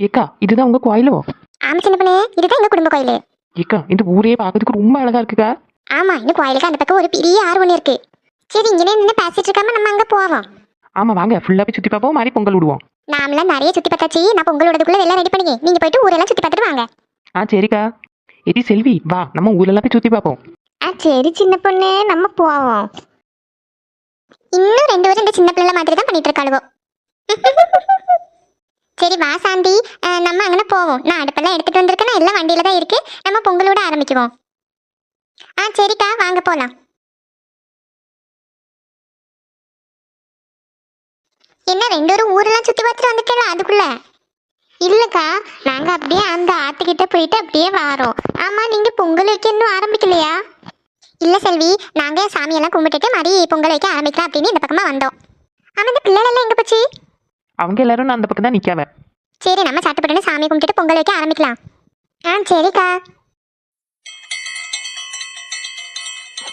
ஏக்கா இதுதான் உங்க கோயிலோ? ஆமா சின்ன பொண்ணு இதுதான் எங்க குடும்ப கோயில். ஏக்கா இந்த ஊரே பார்க்கறதுக்கு ரொம்ப அழகா இருக்குக்கா. ஆமா இந்த கோயிலுக்கு அந்த பக்கம் ஒரு பெரிய ஆறு ஒண்ணு இருக்கு. சரி இங்கே நின்று பேசிட்டு இருக்காம நம்ம அங்க போவோம். ஆமா வாங்க ஃபுல்லா போய் சுத்தி பார்ப்போம் மாதிரி பொங்கல் விடுவோம். நாமெல்லாம் நிறைய சுத்தி பார்த்தாச்சு. நான் பொங்கலோடதுக்குள்ள எல்லாம் ரெடி பண்ணி நீங்க போயிட்டு ஊரெல்லாம் சுத்தி பார்த்துட்டு வாங்க. ஆ சரிக்கா. எடி செல்வி வா நம்ம ஊரெல்லாம் போய் சுத்தி பார்ப்போம். ஆ சரி சின்ன பொண்ணு நம்ம போவோம். இன்னும் ரெண்டு பேரும் இந்த சின்ன பிள்ளை மாதிரி தான் பண்ணிட்டு இருக்காளுவோ. சரி வா சாந்தி. நம்ம அங்கே போவோம். நான் அடுப்பெல்லாம் எடுத்துகிட்டு வந்திருக்கேன்? எல்லாம் வண்டியில தான் இருக்கு நம்ம பொங்கலோட ஆரம்பிக்குவோம். ஆ சரிக்கா. வாங்க போகலாம் என்ன ரெண்டு ஒரு ஊரெல்லாம் சுற்றி பார்த்துட்டு வந்துட்டல அதுக்குள்ள? இல்லைக்கா. நாங்கள் அப்படியே அந்த ஆத்துக்கிட்ட போயிட்டு அப்படியே வாரோம். ஆமாம் நீங்க பொங்கல் வைக்க இன்னும் ஆரம்பிக்கலையா? இல்லை செல்வி. நாங்க சாமியெல்லாம் கும்பிட்டுட்டு மாதிரி பொங்கல் வைக்க ஆரம்பிக்கலாம் அப்படின்னு இந்த பக்கமாக வந்தோம். ஆமாம் இந்த பிள்ளைகள் எல்லாம் எங்க போச்சு? அவங்க எல்லாரும் நான் அந்த பக்கம் தான் நிக்காவ சரி நம்ம சாப்பிட்டு சாமி கும்பிட்டுட்டு பொங்கல் வைக்க ஆரம்பிக்கலாம். ஆ சரிக்கா.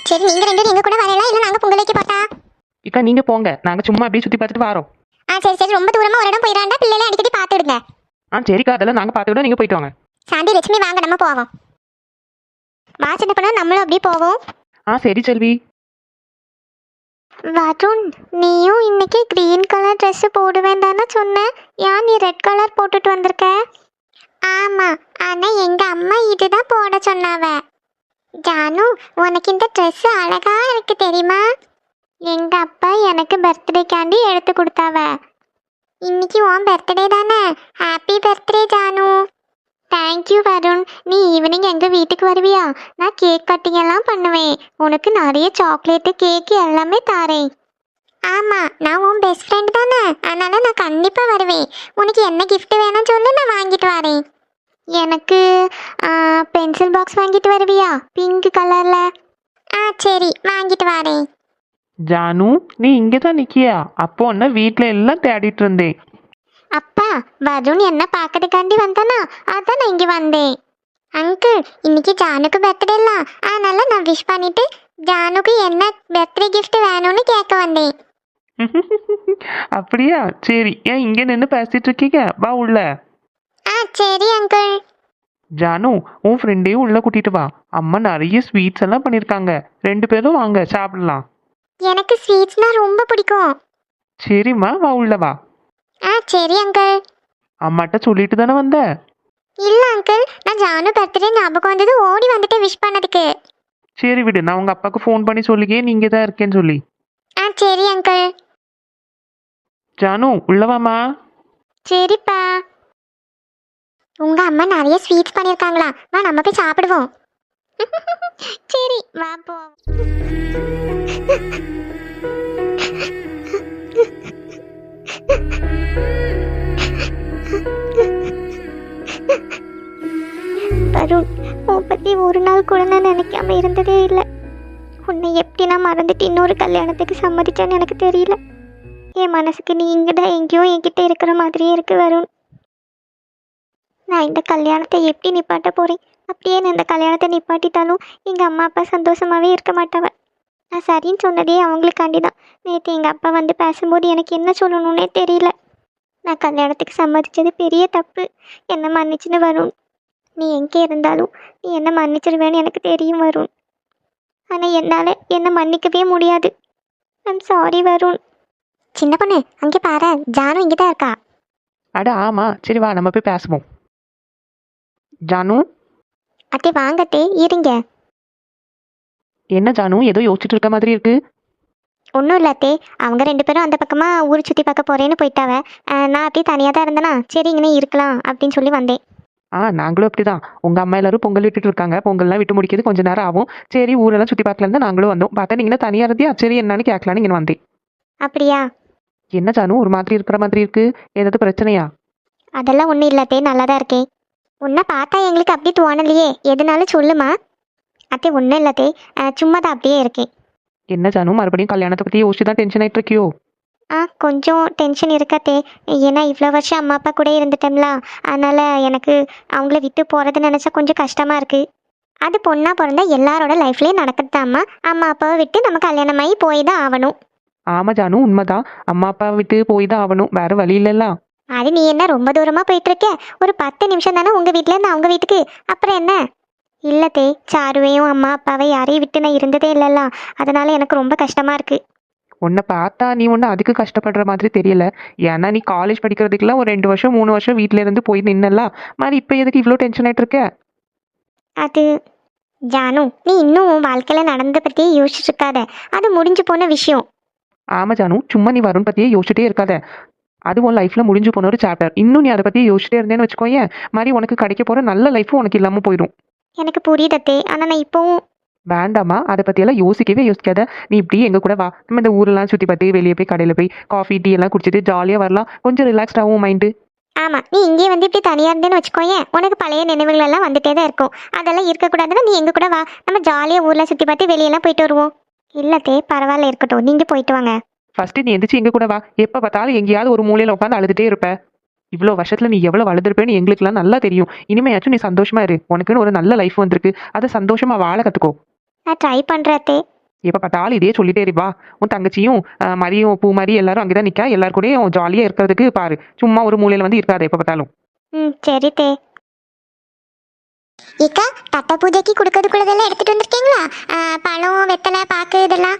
சரி நீங்க ரெண்டு பேரும் எங்க கூட வரலாம் இல்ல நாங்க பொங்கல் வைக்க போட்டா இக்கா நீங்க போங்க. நாங்க சும்மா அப்படியே சுத்தி பார்த்துட்டு வரோம். ஆ சரி சரி. ரொம்ப தூரமா ஒரு இடம் போயிடாண்டா பிள்ளைகளை அடிக்கடி பார்த்துடுங்க ஆ சரிக்கா. அதெல்லாம் நாங்க பார்த்துக்கிட்டோம் நீங்க போயிட்டு வாங்க. சாந்தி லட்சுமி வாங்க. நம்ம போவோம். வா சின்ன பொண்ணு. நம்மளும் அப்படியே போவோம். ஆ சரி செல்வி. வருண் நீயும் இன்னைக்கு கிரீன் கலர் ட்ரெஸ் போடுவேன் தானே சொன்ன? ஏன் நீ ரெட் கலர் போட்டுட்டு வந்திருக்க? ஆமா ஆனா எங்க அம்மா இதுதான் போட சொன்னாவ. ஜானு உனக்கு இந்த ட்ரெஸ் அழகா இருக்கு தெரியுமா? எங்க அப்பா எனக்கு பர்த்டேக்காண்டி எடுத்து கொடுத்தாவ. இன்னைக்கு உன் பர்த்டே தானே? Happy birthday Janu. Thank you Varun நீ ஈவினிங் எங்கள் வீட்டுக்கு வருவியா? நான் கேக் கட்டிங் எல்லாம் பண்ணுவேன். உனக்கு நிறைய சாக்லேட்டு கேக்கு எல்லாமே தாரேன். ஆமாம் நான் உன் பெஸ்ட் ஃப்ரெண்ட் தானே. அதனால் நான் கண்டிப்பாக வருவேன். உனக்கு என்ன கிஃப்ட் வேணும்னு சொல்லி நான் வாங்கிட்டு வரேன். எனக்கு பென்சில் பாக்ஸ் வாங்கிட்டு வருவியா? பிங்க் கலர்ல ஆ சரி வாங்கிட்டு வரேன். ஜானு நீ இங்கே தான் நிக்கியா? அப்போ உன்ன வீட்டில் எல்லாம் தேடிட்டு இருந்தேன். அப்பா வருண் என்ன பார்க்கறதுக்காண்டி வந்தானா? அதான் நான் இங்கே வந்தேன். அங்கிள் இன்னைக்கு ஜானுக்கு பர்த்டே இல்ல அதனால நான் விஷ் பண்ணிட்டு ஜானுக்கு என்ன பர்த்டே gift வேணும்னு கேட்க வந்தேன். அப்படியா? சரி. ஏன் இங்கே நின்று பேசிட்டு இருக்கீங்க? வா உள்ள. ஆ சரி அங்கிள் ஜானு உன் ஃப்ரெண்டையும் உள்ள கூட்டிட்டு வா. அம்மா நிறைய ஸ்வீட்ஸ் எல்லாம் பண்ணியிருக்காங்க ரெண்டு பேரும் வாங்க சாப்பிடலாம். எனக்கு ஸ்வீட்ஸ்னா ரொம்ப பிடிக்கும். சரிம்மா வா உள்ள வா. ஆ சரி அங்கிள் அம்மாட்ட சொல்லிட்டு தானே வந்த? இல்ல அங்கிள் நான் ஜானு பர்த்டே ஞாபகம் வந்தது ஓடி வந்துட்டு விஷ் பண்ணதுக்கு. சரி விடு நான் உங்க அப்பாவுக்கு ஃபோன் பண்ணி சொல்லிக்கே நீங்க தான் இருக்கேன்னு சொல்லி. ஆ சரி அங்கிள் ஜானு உள்ளவாமா சரிப்பா. உங்க அம்மா நிறைய ஸ்வீட்ஸ் பண்ணிருக்காங்களா வா நம்ம போய் சாப்பிடுவோம். சரி வா போ. ஒரு நான் நினைக்காம இருந்ததே இல்லை. உன்னை எப்படி நான் மறந்துட்டு இன்னொரு கல்யாணத்துக்கு சம்மதிச்சேன்னு எனக்கு தெரியல. என் மனசுக்கு நீ இங்கே தான் எங்கேயோ என்கிட்ட இருக்கிற மாதிரியே இருக்கு வருண். நான் இந்த கல்யாணத்தை எப்படி நிப்பாட்ட போகிறேன் அப்படியே நான் இந்த கல்யாணத்தை நிப்பாட்டிட்டாலும் எங்கள் அம்மா அப்பா சந்தோஷமாகவே இருக்க மாட்டாவ நான் சரின்னு சொன்னதே அவங்களுக்காண்டி தான். நேற்று எங்கள் அப்பா வந்து பேசும்போது எனக்கு என்ன சொல்லணும்னே தெரியல. நான் கல்யாணத்துக்கு சம்மதிச்சது பெரிய தப்பு. என்ன மன்னிச்சுன்னு வரும் நீ எங்கே இருந்தாலும் நீ என்ன மன்னிச்சிருவேன்னு எனக்கு தெரியும் வருண். ஆனால் என்னால் என்னை மன்னிக்கவே முடியாது. I'm sorry Varun. சின்ன பொண்ணு அங்கே பாரு. ஜானு இங்கே தான் இருக்கா? அட ஆமா. சரி வா நம்ம போய் பேசுவோம். ஜானு? அத்தை வாங்கத்தே இருங்க. என்ன ஜானு? ஏதோ யோசிச்சுட்டு இருக்க மாதிரி இருக்கு. ஒன்றும் இல்லாத்தே அவங்க ரெண்டு பேரும் அந்த பக்கமாக ஊர் சுற்றி பார்க்க போகிறேன்னு போயிட்டாவ. நான் அப்படியே தனியாக தான் இருந்தேனா? சரி இங்கே இருக்கலாம் அப்படின்னு சொல்லி வந்தேன். ஆ நாங்களும் அப்படிதான். உங்க அம்மா எல்லாரும் பொங்கல் விட்டுட்டு இருக்காங்க. பொங்கல்லாம் விட்டு முடிக்கிறது கொஞ்ச நேரம் ஆகும். சரி ஊரெல்லாம் சுத்தி பார்க்கலான்னு தான் நாங்களும் வந்தோம். பார்த்தா நீங்க தனியா இருந்தியா? சரி என்னன்னு கேட்கலான்னு இங்க வந்தேன். அப்படியா? என்ன ஜானு ஒரு மாதிரி இருக்கிற மாதிரி இருக்கு. ஏதாவது பிரச்சனையா? அதெல்லாம் ஒன்றும் இல்லாத்தே நல்லா தான் இருக்கேன். உன்னை பார்த்தா எங்களுக்கு அப்படி தோணலையே. எதுனாலும் சொல்லுமா? அத்தை ஒன்றும் இல்லாத்தே சும்மா தான் அப்படியே இருக்கேன். என்ன ஜானு மறுபடியும் கல்யாணத்தை பத்தி யோசிச்சு தான் டென்ஷன் ஆயிட்டு இருக்கியோ? ஆ கொஞ்சம் டென்ஷன் இருக்கத்தே. ஏன்னா இவ்வளோ வருஷம் அம்மா அப்பா கூட இருந்துட்டோம்ல அதனால் எனக்கு அவங்கள விட்டு போகிறது நினச்சா கொஞ்சம் கஷ்டமாக இருக்குது அது பொண்ணாக பிறந்தா எல்லாரோட லைஃப்லேயும் நடக்குது அம்மா அம்மா அப்பாவை விட்டு நம்ம கல்யாணம் ஆகி போய் தான் ஆகணும். ஆமா ஜானு உண்மைதான். அம்மா அப்பா விட்டு போய் தான் ஆகணும். வேற வழி இல்லல்ல. அது நீ என்ன ரொம்ப தூரமா போயிட்டு இருக்க ஒரு பத்து நிமிஷம் தானே உங்க வீட்ல இருந்து அவங்க வீட்டுக்கு? அப்புறம் என்ன? இல்லத்தே சாருவையும் அம்மா அப்பாவை யாரையும் விட்டு நான் இருந்ததே இல்லல்ல. அதனால எனக்கு ரொம்ப கஷ்டமா இருக்கு. உன்னை பார்த்தா நீ ஒன்றும் அதுக்கு கஷ்டப்படுற மாதிரி தெரியல. ஏன்னா நீ காலேஜ் படிக்கிறதுக்குலாம் ஒரு ரெண்டு வருஷம் மூணு வருஷம் வீட்ல இருந்து போய் நின்னலாம் மாதிரி இப்போ எதுக்கு இவ்வளோ டென்ஷன் ஆயிட்டு இருக்க? அது ஜானு நீ இன்னும் உன் வாழ்க்கையில நடந்ததை பத்தி யோசிச்சுட்டு இருக்காத. அது முடிஞ்சு போன விஷயம். ஆமா ஜானு. சும்மா நீ வருண் பற்றியே யோசிச்சுட்டே இருக்காத. அது உன் லைஃப்பில் முடிஞ்சு போன ஒரு சாப்டர் இன்னும் நீ அதை பற்றி யோசிச்சிட்டே இருந்தேன்னு வச்சுக்கோயேன். மாதிரி உனக்கு கிடைக்க போகிற நல்ல லைஃப்பும் உனக்கு இல்லாமல் போயிடும் எனக்கு புரியுதத்தே ஆனா நான் இப்போவும் வேண்டாமா அதை பற்றியெல்லாம் யோசிக்கவே யோசிக்காத. நீ இப்படி எங்கள் கூட வா. நம்ம இந்த ஊரெல்லாம் சுற்றி பார்த்து வெளியே போய் கடையில் போய் காஃபி டீ எல்லாம் குடிச்சிட்டு ஜாலியாக வரலாம். கொஞ்சம் ரிலாக்ஸ்ட் ஆகும் மைண்டு ஆமா. நீ இங்கே வந்து இப்படி தனியா இருந்தேன்னு வச்சுக்கோயேன் உனக்கு பழைய நினைவுகள் எல்லாம் வந்துட்டே தான் இருக்கும். அதெல்லாம் இருக்கக்கூடாதுன்னா நீ எங்க கூட வா. நம்ம ஜாலியா ஊர்ல சுத்தி பார்த்து வெளியெல்லாம் போயிட்டு வருவோம். இல்லத்தே பரவாயில்ல இருக்கட்டும். நீங்க போயிட்டு வாங்க. ஃபஸ்ட்டு நீ எந்திரிச்சு எங்கள் கூட வா. எப்போ பார்த்தாலும் எங்கேயாவது ஒரு மூலையில் உட்காந்து அழுதுகிட்டே இருப்ப. இவ்வளோ வருஷத்தில் நீ எவ்வளோ வளர்ந்துருப்பேன்னு எங்களுக்குலாம் நல்லா தெரியும். இனிமையாச்சும் நீ சந்தோஷமா இரு. உனக்குன்னு ஒரு நல்ல லைஃப் வந்திருக்கு. அதை சந்தோஷமா வாழ கற்றுக்கோ நான் ட்ரை பண்றத்தே. எப்போ பார்த்தாலும் இதே சொல்லிட்டே இருப்பா உன் தங்கச்சியும் மரியும் பூ மாதிரி எல்லாரும் அங்கே தான் நிற்கா எல்லாரு கூடயும் ஜாலியாக இருக்கிறதுக்கு பாரு. சும்மா ஒரு மூலையில் வந்து இருக்காது எப்போ பார்த்தாலும். ம் சரி தே இக்கா தட்ட பூஜைக்கு கொடுக்கறதுக்குள்ளதெல்லாம் எடுத்துட்டு வந்திருக்கீங்களா? பழம் வெத்தலை பாக்கு இதெல்லாம்?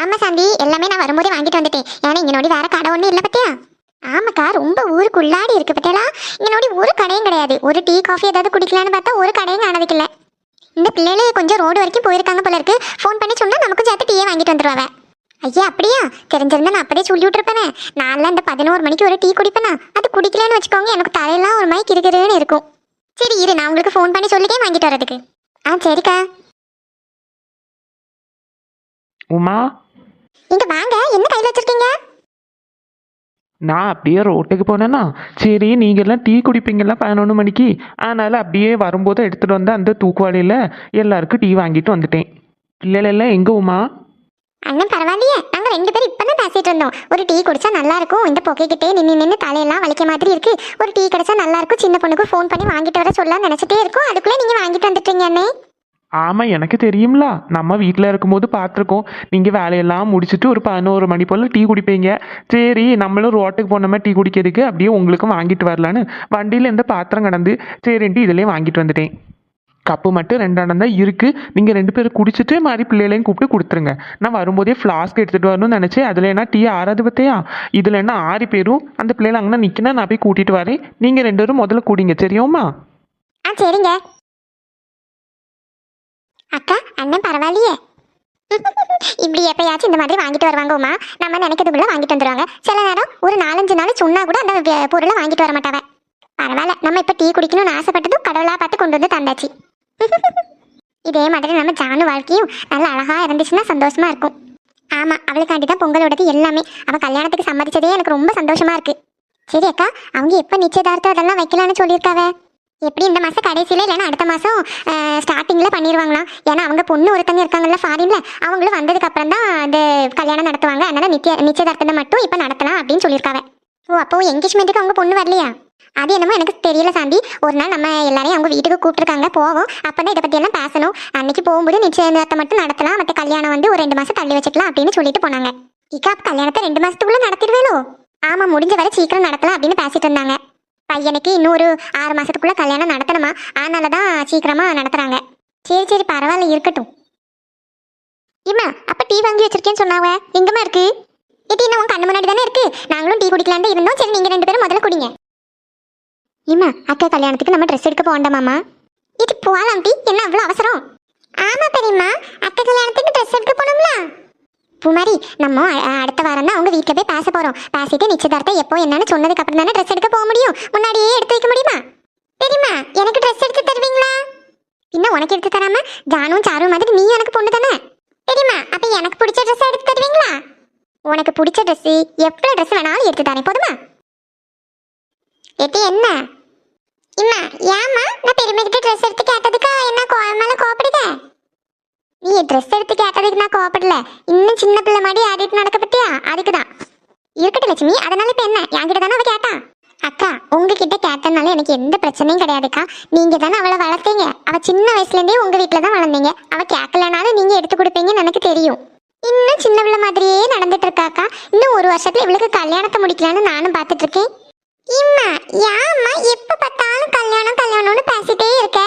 ஆமா சாந்தி எல்லாமே நான் வரும்போதே வாங்கிட்டு வந்துட்டேன். ஏன்னா இங்க நோடி வேற கடை ஒன்றும் இல்லை பத்தியா? ஆமாக்கா ரொம்ப ஊருக்குள்ளாடி இருக்கு பத்தியலா இங்க நோடி ஒரு கடையும் கிடையாது. ஒரு டீ காஃபி ஏதாவது குடிக்கலான்னு பார்த்தா ஒரு கடையும் காணதுக்கில்ல. இந்த பிள்ளைகளே கொஞ்சம் ரோடு வரைக்கும் போயிருக்காங்க போல இருக்கு. ஃபோன் பண்ணி சொன்னா நமக்கும் சேர்த்து டீயே வாங்கிட்டு வந்துருவாங்க. ஐயா அப்படியா? தெரிஞ்சிருந்தா நான் அப்படியே சொல்லி விட்டுருப்பேனே. நான்லாம் இந்த பதினோரு மணிக்கு ஒரு டீ குடிப்பேனா? அது குடிக்கலன்னு வச்சுக்கோங்க எனக்கு தலையெல்லாம் ஒரு மாதிரி கிறுகிறுன்னு இருக்கும். சரி இரு நான் உங்களுக்கு ஃபோன் பண்ணி சொல்லிட்டே வாங்கிட்டு வரதுக்கு ஆ சரிக்கா. உமா? இங்க வாங்க என்ன கையில் வச்சிருக்கீங்க? நான் அப்படியே ரோட்டுக்கு போனேன்னா சரி நீங்கள்லாம் டீ குடிப்பீங்கல்ல பதினொன்று மணிக்கு. அதனால் அப்படியே வரும்போது எடுத்துகிட்டு வந்து அந்த தூக்குவாளியில் எல்லாருக்கும் டீ வாங்கிட்டு வந்துட்டேன். பிள்ளைகளெல்லாம் எங்கேவுமா உமா? அண்ணன் பரவாயில்லையே. நாங்கள் ரெண்டு பேரும் இப்பதான் பேசிட்டு இருந்தோம். ஒரு டீ குடிச்சா நல்லா இருக்கும். இந்த பொக்கைக்கிட்டே நின்று நின்று தலையெல்லாம் வலிக்க மாதிரி இருக்கு. ஒரு டீ கிடைச்சா நல்லா இருக்கும். சின்ன பொண்ணுக்கு ஃபோன் பண்ணி வாங்கிட்டு வர சொல்லலாம் நினச்சிட்டே இருக்கும். அதுக்குள்ளே நீங்கள் வாங்கிட்டு வந்துட்டீங்க அண்ணே. ஆமா எனக்கு தெரியும்ல. நம்ம வீட்டில் இருக்கும்போது பார்த்துருக்கோம் நீங்கள் வேலையெல்லாம் முடிச்சுட்டு ஒரு பதினோரு மணி போல் டீ குடிப்பீங்க. சரி நம்மளும் ரோட்டுக்கு போனோமே டீ குடிக்கிறதுக்கு அப்படியே உங்களுக்கும் வாங்கிட்டு வரலான்னு வண்டியில் இந்த பாத்திரம் கடந்து சரின்ட்டு இதுலேயே வாங்கிட்டு வந்துட்டேன். கப்பு மட்டும் ரெண்டாண்டம் தான் இருக்குது நீங்கள் ரெண்டு பேரும் குடிச்சிட்டு மாதிரி பிள்ளைகளையும் கூப்பிட்டு கொடுத்துருங்க. நான் வரும்போதே ஃப்ளாஸ்க் எடுத்துகிட்டு வரணும்னு நினச்சேன். அதில் என்ன டீ ஆறாது பத்தையா? இதில் என்ன ஆறு பேரும் அந்த பிள்ளைகளை அங்கே நிற்கினா நான் போய் கூட்டிகிட்டு வரேன். நீங்கள் ரெண்டு பேரும் முதல்ல கூடிங்க சரியோம்மா ஆ சரிங்க. அக்கா அண்ணன் பரவாயில்லையே. இப்படி எப்பயாச்சும் இந்த மாதிரி வாங்கிட்டு வருவாங்க உமா. நம்ம நினைக்கிறதுக்குள்ள வாங்கிட்டு வந்துருவாங்க. சில நேரம் ஒரு நாலஞ்சு நாள் சொன்னா கூட அந்த பொருளை வாங்கிட்டு வர மாட்டாங்க பரவாயில்ல நம்ம இப்ப டீ குடிக்கணும்னு ஆசைப்பட்டதும் கடவுளா பார்த்து கொண்டு வந்து தந்தாச்சு. இதே மாதிரி நம்ம ஜானு வாழ்க்கையும் நல்ல அழகா இருந்துச்சுன்னா சந்தோஷமா இருக்கும். ஆமா அவளுக்காண்டி தான் பொங்கலோடது எல்லாமே. அவ கல்யாணத்துக்கு சம்மதிச்சதே எனக்கு ரொம்ப சந்தோஷமா இருக்கு. சரி அக்கா அவங்க எப்போ நிச்சயதார்த்தம் அதெல்லாம் வைக்கலான்னு சொல்லியிருக்காவே? எப்படி இந்த மாதம் கடைசியில இல்லைன்னா அடுத்த மாதம் ஸ்டார்டிங்கில் பண்ணிடுவாங்களாம் ஏன்னா அவங்க பொண்ணு ஒருத்தங்க இருக்காங்கல்ல ஃபாரின்ல அவங்களும் வந்ததுக்கப்புறம் தான் அந்த கல்யாணம் நடத்துவாங்க. அதனால் நித்திய நிச்சயதார்த்தத்தை மட்டும் இப்போ நடத்தலாம் அப்படின்னு சொல்லியிருக்காங்க ஓ அப்போ என்கேஜ்மெண்ட்டுக்கு அவங்க பொண்ணு வரலையா? அது என்னமோ எனக்கு தெரியல சாந்தி. ஒரு நாள் நம்ம எல்லாரையும் அவங்க வீட்டுக்கு கூப்பிட்டுருக்காங்க போவோம். அப்போ தான் இதை பற்றியெல்லாம் பேசணும். அன்னைக்கு போகும்போது நிச்சயதார்த்தம் மட்டும் நடத்தலாம். மற்ற கல்யாணம் வந்து ஒரு ரெண்டு மாதம் தள்ளி வச்சுக்கலாம் அப்படின்னு சொல்லிட்டு போனாங்க. இக்கா கல்யாணத்தை ரெண்டு மாதத்துக்குள்ளே நடத்திடுவேலோ? ஆமாம் முடிஞ்ச வரை சீக்கிரம் நடத்தலாம் அப்படின்னு பேசிட்டு இருந்தாங்க. பையனுக்கு இன்னொரு ஆறு மாதத்துக்குள்ளே கல்யாணம் நடத்தணுமா? அதனால தான் சீக்கிரமாக நடத்துகிறாங்க சரி சரி பரவாயில்ல இருக்கட்டும். இம்மா அப்போ டீ வாங்கி வச்சிருக்கேன்னு சொன்னாவ? எங்கம்மா இருக்கு? இது இன்னும் உன் கண்ணு முன்னாடி தானே இருக்கு? நாங்களும் டீ குடிக்கலான்னு இருந்தோம். சரி நீங்கள் ரெண்டு பேரும் முதல்ல குடிங்க. இம்மா அக்கா கல்யாணத்துக்கு நம்ம ட்ரெஸ் எடுக்க போகண்டாமாமா இது போகலாம் டீ. என்ன அவ்வளோ அவசரம்? ஆமாம் பெரியம்மா. அக்கா கல்யாணத்துக்கு ட்ரெஸ் எடுக்க போனோம்ல பூமாரி நம்ம அடுத்த வாரம் தான் அவங்க வீட்டில் போய் பேச போகிறோம் பேசிட்டு நிச்சயதார்த்தம் எப்போ என்னன்னு சொன்னதுக்கு அப்புறம் தானே ட்ரெஸ் எடுக்க போக முடியும். முன்னாடியே எடுத்து வைக்க முடியுமா? தெரியுமா? எனக்கு ட்ரெஸ் எடுத்து தருவீங்களா? இன்னும் உனக்கு எடுத்து தராம ஜானும் சாரும் மாதிரி நீ எனக்கு பொண்ணு தானே? தெரியுமா? அப்போ எனக்கு பிடிச்ச ட்ரெஸ் எடுத்து தருவீங்களா? உனக்கு பிடிச்ச ட்ரெஸ் எவ்வளோ ட்ரெஸ் வேணாலும் எடுத்து தானே போதுமா? எட்டி என்ன? இம்மா ஏம்மா? நான் பெருமைக்கிட்ட ட்ரெஸ் எடுத்து கேட்டதுக்கு என்ன கோ மேல நீ ட்ரெஸ் எடுத்து கேட்டதுக்கு நான் கோவப்படல. இன்னும் சின்ன பிள்ளை மாதிரி ஆடிட்டு நடக்க பத்தியா? அதுக்கு தான் இருக்கட்டும் லட்சுமி அதனால இப்போ என்ன? என்கிட்ட தானே அவ கேட்டா? அக்கா உங்ககிட்ட கேட்டனால எனக்கு எந்த பிரச்சனையும் கிடையாதுக்கா. நீங்க தானே அவளை வளர்த்தீங்க. அவ சின்ன வயசுலேருந்தே உங்க வீட்டில் தான் வளர்ந்தீங்க. அவ கேட்கலனாலும் நீங்க எடுத்து கொடுப்பீங்கன்னு எனக்கு தெரியும். இன்னும் சின்ன பிள்ளை மாதிரியே நடந்துட்டு இருக்காக்கா இன்னும் ஒரு வருஷத்துல இவளுக்கு கல்யாணத்தை முடிக்கலான்னு நானும் பார்த்துட்டு இருக்கேன். இம்மா யா அம்மா எப்ப பார்த்தாலும் கல்யாணம் கல்யாணம்னு பேசிட்டே இருக்க?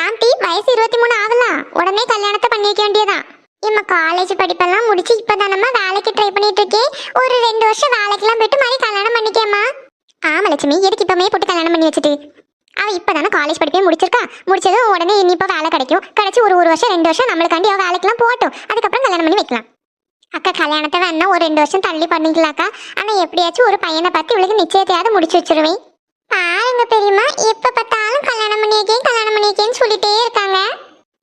ஏன் வயசு இருபத்தி மூணு ஆகலாம் உடனே கல்யாணத்தை பண்ணி வைக்க வேண்டியதான் இம்ம காலேஜ் படிப்பெல்லாம் முடிச்சு இப்பதானம்மா வேலைக்கு ட்ரை பண்ணிட்டு இருக்கேன் ஒரு ரெண்டு வருஷம் வேலைக்கெல்லாம் போயிட்டு மாதிரி கல்யாணம் பண்ணிக்கேம்மா. ஆமா லட்சுமி எதுக்கு இப்பமே போட்டு கல்யாணம் பண்ணி வச்சுட்டு? அவ இப்பதானே காலேஜ் படிப்பே முடிச்சிருக்கா. முடிச்சதும் உடனே இனி இப்போ வேலை கிடைக்கும். கிடைச்சி ஒரு ஒரு வருஷம் ரெண்டு வருஷம் நம்மளுக்காண்டி அவ வேலைக்கெல்லாம் போட்டோம் அதுக்கப்புறம் கல்யாணம் பண்ணி வைக்கலாம். அக்கா கல்யாணத்தை வேணா ஒரு ரெண்டு வருஷம் தள்ளி பண்ணிக்கலாக்கா. ஆனா எப்படியாச்சும் ஒரு பையனை பார்த்து இவளுக்கு நிச்சயத்தையாவது முடிச்சு வச்சிருவேன். பாருங்க பெரியம்மா எப்ப பார்த்தாலும் கல்யாணம் பண்ணி வைக்கேன் கல்யாணம் பண்ணி வைக்கேன்னு சொல்லிட்டே இருக்காங்க.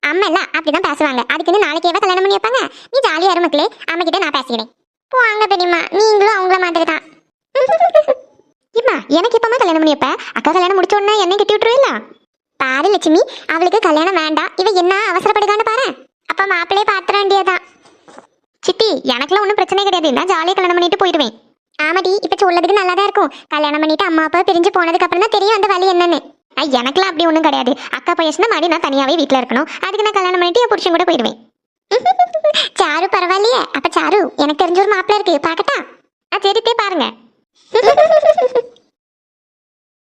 அம்மா எல்லாம் அப்படிதான் பேசுவாங்க. அதுக்குன்னு நாளைக்கேவா கல்யாணம் பண்ணி வைப்பாங்க? நீ ஜாலியா இரு மக்களே அம்மா கிட்ட நான் பேசிக்கிறேன். போங்க பெரியம்மா நீங்களும் அவங்கள மாதிரி தான் இம்மா எனக்கு இப்பமா கல்யாணம் பண்ணி வைப்ப? அக்கா கல்யாணம் முடிச்ச உடனே என்ன கட்டி விட்டுருவில்ல? பாரு லட்சுமி அவளுக்கு கல்யாணம் வேண்டாம். இவ என்ன அவசரப்படுதான்னு பாரு. அப்ப மாப்பிள்ளையே பாத்திர வேண்டியதான் சித்தி எனக்குலாம் ஒன்றும் பிரச்சனை கிடையாது. நான் ஜாலியாக கல்யாணம் பண்ணிட்டு போயிடுவேன். ஆமாடி இப்போ சொல்லதுக்கு நல்லா தான் இருக்கும். கல்யாணம் பண்ணிட்டு அம்மா அப்பா பிரிஞ்சு போனதுக்கு அப்புறம் தான் தெரியும் அந்த வழி என்னன்னு. எனக்குலாம் அப்படி ஒன்றும் கிடையாது. அக்கா பையசுனா மாதிரி நான் தனியாகவே வீட்டில் இருக்கணும். அதுக்கு நான் கல்யாணம் பண்ணிட்டு என் புருஷன் கூட போயிடுவேன். சாரு பரவாயில்லையே. அப்ப சாரு எனக்கு தெரிஞ்ச ஒரு மாப்பிள்ள இருக்கு. பார்க்கட்டா? ஆ சரி பாருங்க.